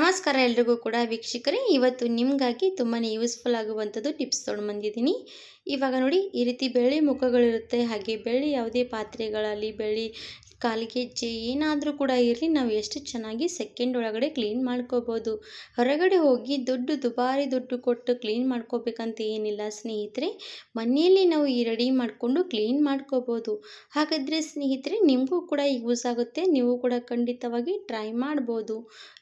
ನಮಸ್ಕಾರ ಎಲ್ರಿಗೂ ಕೂಡ ವೀಕ್ಷಕರೇ, ಇವತ್ತು ನಿಮಗಾಗಿ ತುಂಬಾ ಯೂಸ್ಫುಲ್ ಆಗುವಂಥದ್ದು ಟಿಪ್ಸ್ ತೊಗೊಂಡು ಬಂದಿದ್ದೀನಿ. ಇವಾಗ ನೋಡಿ, ಈ ರೀತಿ ಬೆಳ್ಳಿ ಮುಖಗಳಿರುತ್ತೆ, ಹಾಗೆ ಬೆಳ್ಳಿ ಯಾವುದೇ ಪಾತ್ರೆಗಳಲ್ಲಿ ಬೆಳ್ಳಿ ಕಾಲಿಗೆಜ್ಜೆ ಏನಾದರೂ ಕೂಡ ಇರಲಿ, ನಾವು ಎಷ್ಟು ಚೆನ್ನಾಗಿ ಸೆಕೆಂಡ್ ಒಳಗಡೆ ಕ್ಲೀನ್ ಮಾಡ್ಕೋಬೋದು. ಹೊರಗಡೆ ಹೋಗಿ ದುಡ್ಡು ದುಬಾರಿ ದುಡ್ಡು ಕೊಟ್ಟು ಕ್ಲೀನ್ ಮಾಡ್ಕೋಬೇಕಂತ ಏನಿಲ್ಲ ಸ್ನೇಹಿತರೆ. ಮನೆಯಲ್ಲಿ ನಾವು ಈ ರೆಡಿ ಮಾಡಿಕೊಂಡು ಕ್ಲೀನ್ ಮಾಡ್ಕೋಬೋದು. ಹಾಗಾದರೆ ಸ್ನೇಹಿತರೆ, ನಿಮಗೂ ಕೂಡ ಯೂಸ್ ಆಗುತ್ತೆ, ನೀವು ಕೂಡ ಖಂಡಿತವಾಗಿ ಟ್ರೈ ಮಾಡ್ಬೋದು.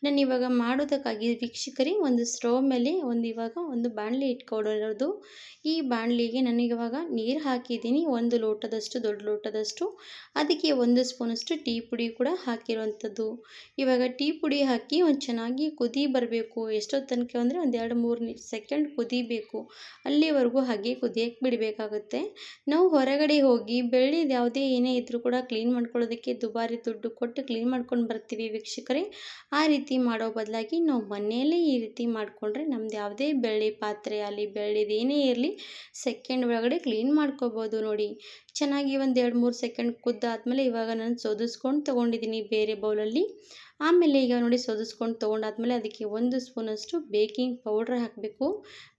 ನಾನು ಇವಾಗ ಮಾಡೋದಕ್ಕಾಗಿ ವೀಕ್ಷಕರೇ, ಒಂದು ಸ್ಟೋವ್ ಮೇಲೆ ಒಂದು ಇವಾಗ ಒಂದು ಬಾಣಲೆ ಇಟ್ಕೊಂಡಿರೋದು. ಈ ಬಾಣಲಿಗೆ ನನಗಿವಾಗ ನೀರು ಹಾಕಿದ್ದೀನಿ, ಒಂದು ಲೋಟದಷ್ಟು, ದೊಡ್ಡ ಲೋಟದಷ್ಟು. ಅದಕ್ಕೆ ಒಂದು ಸ್ಪೂನಷ್ಟು ಟೀ ಪುಡಿ ಕೂಡ ಹಾಕಿರುವಂಥದ್ದು. ಇವಾಗ ಟೀ ಪುಡಿ ಹಾಕಿ ಒಂದು ಚೆನ್ನಾಗಿ ಕುದಿ ಬರಬೇಕು. ಎಷ್ಟೊತ್ತು ತನಕ ಅಂದರೆ ಒಂದು ಎರಡು ಮೂರು ಸೆಕೆಂಡ್ ಕುದಿಬೇಕು. ಅಲ್ಲಿವರೆಗೂ ಹಾಗೆ ಕುದಿಯಕ್ಕೆ ಬಿಡಬೇಕಾಗುತ್ತೆ. ನಾವು ಹೊರಗಡೆ ಹೋಗಿ ಬೆಳ್ಳಿದು ಯಾವುದೇ ಏನೇ ಇದ್ದರೂ ಕೂಡ ಕ್ಲೀನ್ ಮಾಡ್ಕೊಳ್ಳೋದಕ್ಕೆ ದುಬಾರಿ ದುಡ್ಡು ಕೊಟ್ಟು ಕ್ಲೀನ್ ಮಾಡ್ಕೊಂಡು ಬರ್ತೀವಿ ವೀಕ್ಷಕರೇ. ಆ ರೀತಿ ಮಾಡೋ ಬದಲಾಗಿ ನಾವು ಮನೆಯಲ್ಲೇ ಈ ರೀತಿ ಮಾಡಿಕೊಂಡ್ರೆ ನಮ್ದು ಯಾವುದೇ ಬೆಳ್ಳಿ ಪಾತ್ರೆ ಅಲ್ಲಿ ಬೆಳ್ಳಿದು ಏನೇ ಇರಲಿ, ಸೆಕೆಂಡ್ ಒಳಗಡೆ ಕ್ಲೀನ್ ಮಾಡ್ಕೋಬೋದು ನೋಡಿ. ಚೆನ್ನಾಗಿ ಒಂದು ಎರಡು ಮೂರು ಸೆಕೆಂಡ್ ಕುದ್ದಾದಮೇಲೆ ಇವಾಗ ನಾನು ಸೋದಿಸ್ಕೊಂಡು ತೊಗೊಂಡಿದ್ದೀನಿ ಬೇರೆ ಬೌಲಲ್ಲಿ ಆಮೇಲೆ ಈಗ ನೋಡಿ ಸೋದಿಸ್ಕೊಂಡು ತೊಗೊಂಡಾದ್ಮೇಲೆ ಅದಕ್ಕೆ ಒಂದು ಸ್ಪೂನಷ್ಟು ಬೇಕಿಂಗ್ ಪೌಡ್ರ್ ಹಾಕಬೇಕು.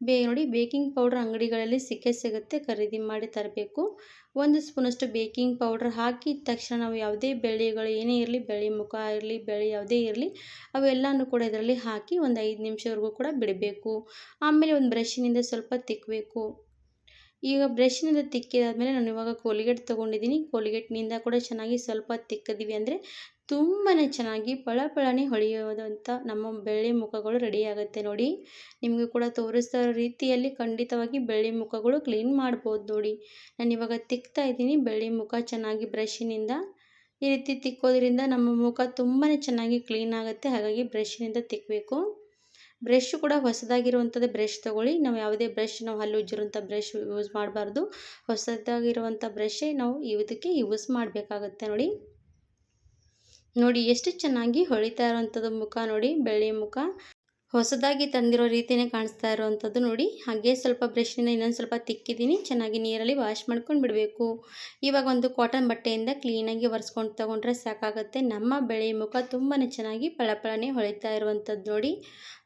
ಬೇ ನೋಡಿ ಬೇಕಿಂಗ್ ಪೌಡ್ರ್ ಅಂಗಡಿಗಳಲ್ಲಿ ಸಿಕ್ಕೇ ಸಿಗುತ್ತೆ, ಖರೀದಿ ಮಾಡಿ ತರಬೇಕು. ಒಂದು ಸ್ಪೂನಷ್ಟು ಬೇಕಿಂಗ್ ಪೌಡ್ರ್ ಹಾಕಿದ ತಕ್ಷಣ ನಾವು ಯಾವುದೇ ಬೆಳೆಗಳು ಏನೇ ಇರಲಿ, ಬೆಳೆ ಮುಖ ಇರಲಿ, ಬೆಳೆ ಯಾವುದೇ ಇರಲಿ, ಅವೆಲ್ಲನೂ ಕೂಡ ಇದರಲ್ಲಿ ಹಾಕಿ ಒಂದು ಐದು ನಿಮಿಷವರೆಗೂ ಕೂಡ ಬಿಡಬೇಕು. ಆಮೇಲೆ ಒಂದು ಬ್ರಷಿನಿಂದ ಸ್ವಲ್ಪ ತಿಕ್ಕಬೇಕು ಈಗ ಬ್ರಷ್ನಿಂದ ತಿಕ್ಕಿದಾದಮೇಲೆ ನಾನು ಇವಾಗ ಕೋಲ್ಗೇಟ್ ತೊಗೊಂಡಿದ್ದೀನಿ. ಕೋಲಿಗೇಟ್ನಿಂದ ಕೂಡ ಚೆನ್ನಾಗಿ ಸ್ವಲ್ಪ ತಿಕ್ಕಿದೀವಿ ಅಂದರೆ ತುಂಬಾ ಚೆನ್ನಾಗಿ ಪಳ ಪಳನೆ ಹೊಳೆಯೋದಂಥ ನಮ್ಮ ಬೆಳ್ಳಿ ಮುಖಗಳು ರೆಡಿ ಆಗುತ್ತೆ ನೋಡಿ. ನಿಮಗೆ ಕೂಡ ತೋರಿಸ್ತಾ ಇರೋ ರೀತಿಯಲ್ಲಿ ಖಂಡಿತವಾಗಿ ಬೆಳ್ಳಿ ಮುಖಗಳು ಕ್ಲೀನ್ ಮಾಡ್ಬೋದು ನೋಡಿ. ನಾನು ಇವಾಗ ತಿಕ್ತಾ ಇದ್ದೀನಿ ಬೆಳ್ಳಿ ಮುಖ ಚೆನ್ನಾಗಿ ಬ್ರಷಿನಿಂದ. ಈ ರೀತಿ ತಿಕ್ಕೋದ್ರಿಂದ ನಮ್ಮ ಮುಖ ತುಂಬಾ ಚೆನ್ನಾಗಿ ಕ್ಲೀನ್ ಆಗುತ್ತೆ. ಹಾಗಾಗಿ ಬ್ರಷ್ನಿಂದ ತಿಕ್ಕಬೇಕು ಬ್ರಷ್ ಕೂಡ ಹೊಸದಾಗಿರುವಂಥದ್ದು ಬ್ರಷ್ ತೊಗೊಳ್ಳಿ. ನಾವು ಯಾವುದೇ ಬ್ರಷ್ ನಾವು ಹಲ್ಲು ಉಜ್ಜಿರುವಂಥ ಬ್ರಷ್ ಯೂಸ್ ಮಾಡಬಾರ್ದು. ಹೊಸದಾಗಿರುವಂಥ ಬ್ರಷೇ ನಾವು ಇದಕ್ಕೆ ಯೂಸ್ ಮಾಡಬೇಕಾಗತ್ತೆ ನೋಡಿ. ನೋಡಿ ಎಷ್ಟು ಚೆನ್ನಾಗಿ ಹೊಳಿತಾ ಇರುವಂಥದ್ದು ಮುಖ ನೋಡಿ, ಬೆಳ್ಳಿ ಮುಖ. ಹೊಸದಾಗಿ ತಂದಿರೋ ರೀತಿಯೇ ಕಾಣಿಸ್ತಾ ಇರುವಂಥದ್ದು ನೋಡಿ. ಹಾಗೆ ಸ್ವಲ್ಪ ಬ್ರಷ್ನಿಂದ ಇನ್ನೊಂದು ಸ್ವಲ್ಪ ತಿಕ್ಕಿದ್ದೀನಿ. ಚೆನ್ನಾಗಿ ನೀರಲ್ಲಿ ವಾಶ್ ಮಾಡ್ಕೊಂಡು ಬಿಡಬೇಕು. ಇವಾಗ ಒಂದು ಕಾಟನ್ ಬಟ್ಟೆಯಿಂದ ಕ್ಲೀನಾಗಿ ಒರೆಸ್ಕೊಂಡು ತೊಗೊಂಡ್ರೆ ಸಾಕಾಗುತ್ತೆ. ನಮ್ಮ ಬೆಳೆ ಮುಖ ತುಂಬಾ ಚೆನ್ನಾಗಿ ಪಳಪಳನೆ ಹೊಳಿತಾ ಇರುವಂಥದ್ದು ನೋಡಿ.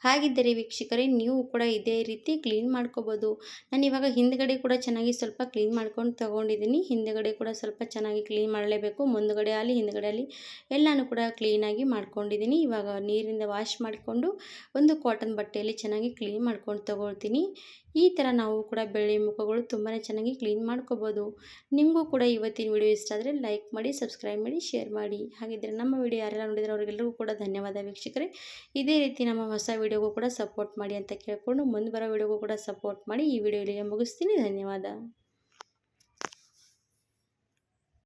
ಹಾಗಿದ್ದರೆ ವೀಕ್ಷಕರೇ, ನೀವು ಕೂಡ ಇದೇ ರೀತಿ ಕ್ಲೀನ್ ಮಾಡ್ಕೋಬೋದು. ನಾನು ಇವಾಗ ಹಿಂದ್ಗಡೆ ಕೂಡ ಚೆನ್ನಾಗಿ ಸ್ವಲ್ಪ ಕ್ಲೀನ್ ಮಾಡ್ಕೊಂಡು ತೊಗೊಂಡಿದ್ದೀನಿ. ಹಿಂದ್ಗಡೆ ಕೂಡ ಸ್ವಲ್ಪ ಚೆನ್ನಾಗಿ ಕ್ಲೀನ್ ಮಾಡಲೇಬೇಕು. ಮುಂದ್ಗಡೆ ಆಗಲಿ, ಹಿಂದ್ಗಡೆ ಆಗಲಿ ಎಲ್ಲನೂ ಕೂಡ ಕ್ಲೀನಾಗಿ ಮಾಡ್ಕೊಂಡಿದ್ದೀನಿ. ಇವಾಗ ನೀರಿಂದ ವಾಶ್ ಮಾಡಿಕೊಂಡು ಒಂದು ಕಾಟನ್ ಬಟ್ಟೆಯಲ್ಲಿ ಚೆನ್ನಾಗಿ ಕ್ಲೀನ್ ಮಾಡ್ಕೊಂಡು ತಗೊಳ್ತೀನಿ. ಈ ಥರ ನಾವು ಕೂಡ ಬೆಳ್ಳಿ ಮುಖಗಳು ತುಂಬಾ ಚೆನ್ನಾಗಿ ಕ್ಲೀನ್ ಮಾಡ್ಕೋಬೋದು. ನಿಮಗೂ ಕೂಡ ಇವತ್ತಿನ ವಿಡಿಯೋ ಇಷ್ಟ ಆದರೆ ಲೈಕ್ ಮಾಡಿ ಸಬ್ಸ್ಕ್ರೈಬ್ ಮಾಡಿ ಶೇರ್ ಮಾಡಿ. ಹಾಗಿದ್ದರೆ ನಮ್ಮ ವಿಡಿಯೋ ಯಾರೆಲ್ಲ ನೋಡಿದರೆ ಅವರಿಗೆಲ್ಲರಿಗೂ ಕೂಡ ಧನ್ಯವಾದ ವೀಕ್ಷಕರೇ. ಇದೇ ರೀತಿ ನಮ್ಮ ಹೊಸ ವಿಡಿಯೋಗೂ ಕೂಡ ಸಪೋರ್ಟ್ ಮಾಡಿ ಅಂತ ಕೇಳಿಕೊಂಡು ಮುಂದೆ ಬರೋ ವಿಡಿಯೋಗೂ ಕೂಡ ಸಪೋರ್ಟ್ ಮಾಡಿ ಈ ವಿಡಿಯೋ ಇಲ್ಲಿಗೆ ಮುಗಿಸ್ತೀನಿ. ಧನ್ಯವಾದ.